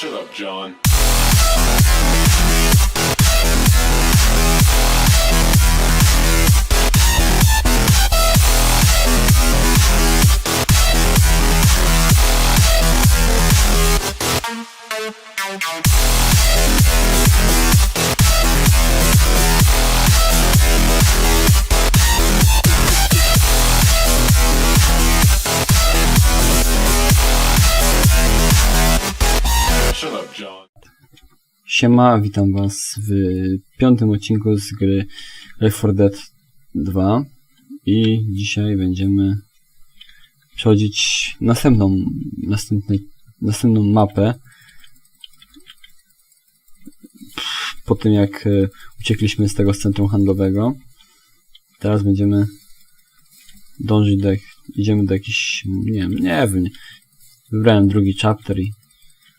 Shut up, John. Siema, witam was w piątym odcinku z gry Left 4 Dead 2 i dzisiaj będziemy przechodzić następną, następny, następną mapę po tym jak e, uciekliśmy z tego centrum handlowego. Teraz będziemy dążyć do, idziemy do jakichś, nie wiem, nie wiem, wybrałem drugi chapter i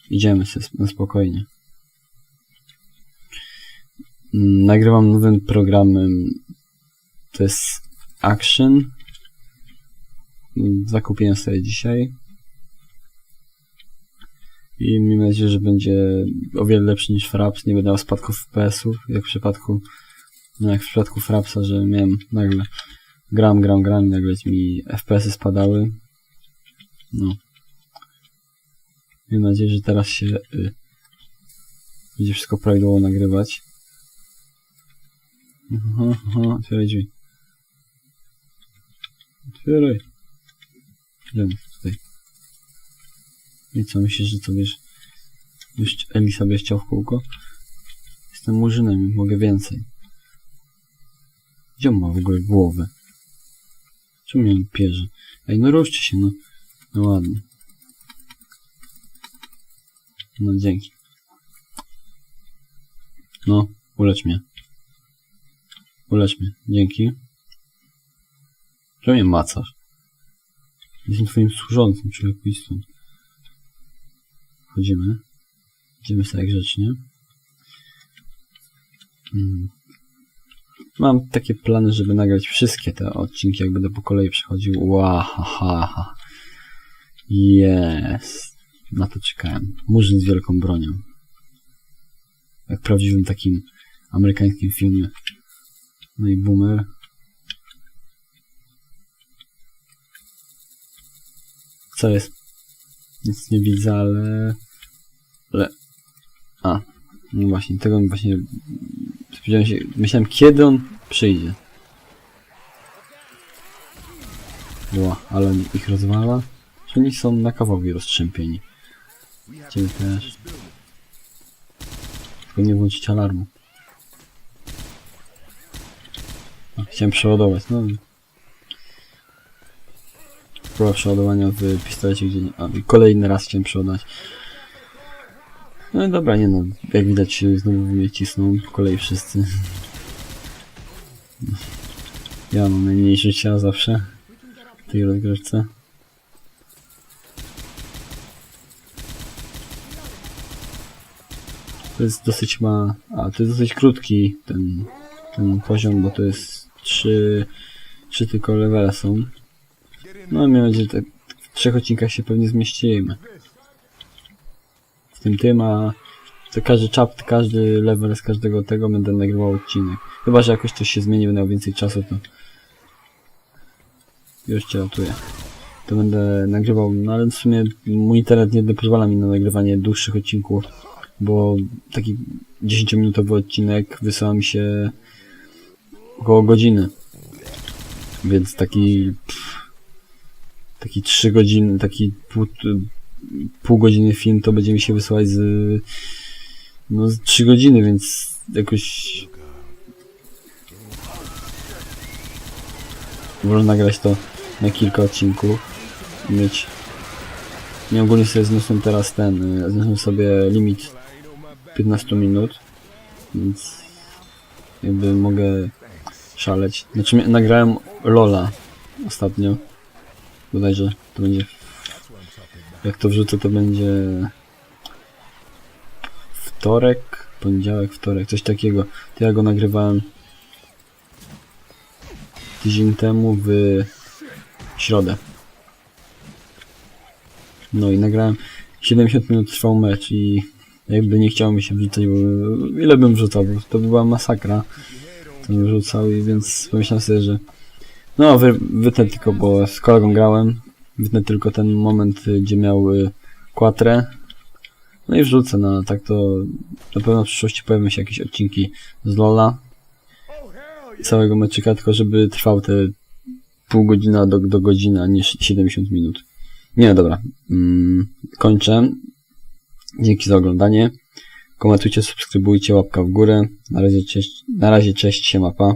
idziemy sobie na spokojnie. Nagrywam nowym programem. To jest Action. Zakupiłem sobie dzisiaj. I miejmy nadzieję, że będzie o wiele lepszy niż Fraps. Nie będę miał spadków FPS-ów, jak w przypadku no jak w przypadku Frapsa, że miałem nagle gram, gram, gram i nagle mi FPS-y spadały. No. Miejmy nadzieję, że teraz się y, będzie wszystko prawidłowo nagrywać. Aha, aha, otwieraj drzwi. Otwieraj. Idziemy tutaj. I co, myślisz, że co wiesz? Już Eli sobie chciał w kółko? Jestem murzynem i mogę więcej. Gdzie on ma w ogóle głowę? Czemu mnie pierze? Ej, no ruszcie się, no. No ładnie. No dzięki. No, ulecz mnie. Mnie. Dzięki. Czemu mnie macasz? Jestem twoim służącym, człowieku i stąd. Wchodzimy. Idziemy sobie grzecznie. Mm. Mam takie plany, żeby nagrać wszystkie te odcinki, jak będę po kolei przechodził. Ła, ha, ha, ha. Jest. Na to czekałem. Murzyn z wielką bronią. Jak w prawdziwym takim amerykańskim filmie. No i boomer. Co jest? Nic nie widzę, ale... A. No właśnie, tego właśnie... Spodziewałem się... Myślałem, kiedy on przyjdzie. Była, ale ich rozwala. Oni są na kawałki roztrzępieni. Ciebie też. Tylko nie włączyć alarmu. A, chciałem przeładować, no. Próba przeładowania w pistolecie, gdzie nie... A, kolejny raz chciałem przeładować. No i dobra, nie no. Jak widać znowu mnie cisną po kolei wszyscy. Ja mam najmniej życia zawsze w tej rozgrywce. To jest dosyć ma... A, to jest dosyć krótki ten, ten poziom, bo to jest trzy, trzy tylko levele są. No miejmy nadzieję, że tak w trzech odcinkach się pewnie zmieścimy. W tym tym, a to każdy chapter, każdy level z każdego tego będę nagrywał odcinek. Chyba, że jakoś coś się zmieni, będę miał więcej czasu, to już cię ratuję. To będę nagrywał, no ale w sumie mój internet nie pozwala mi na nagrywanie dłuższych odcinków, bo taki 10-minutowy odcinek wysyła mi się około godziny. Więc taki pff, taki 3 godziny, taki pół, pół godziny film to będzie mi się wysyłać z no z 3 godziny, więc jakoś można nagrać to na kilka odcinków i mieć nie ogólnie sobie zniosłem teraz ten, y, zniosłem sobie limit 15 minut, więc jakby mogę szaleć. Znaczy nagrałem Lola ostatnio. Bodajże to będzie. Jak to wrzucę, to będzie. Wtorek, poniedziałek, wtorek, coś takiego. To ja go nagrywałem tydzień temu w środę. No i nagrałem 70 minut trwał mecz i jakby nie chciało mi się wrzucać, bo ile bym wrzucał, to by była masakra. To bym wrzucał i więc pomyślałem sobie, że no wy, wytnę tylko, bo z kolegą grałem, wytnę tylko ten moment, y, gdzie miał y. No i wrzucę, no tak to na pewno w przyszłości pojawią się jakieś odcinki z Lola. Całego meczyka, tylko żeby trwał te pół godzina do, do godziny, a nie 70 minut. Nie, dobra. Mm, kończę. Dzięki za oglądanie. Komentujcie, subskrybujcie, łapka w górę. Na razie cześć, na razie cześć, siema pa.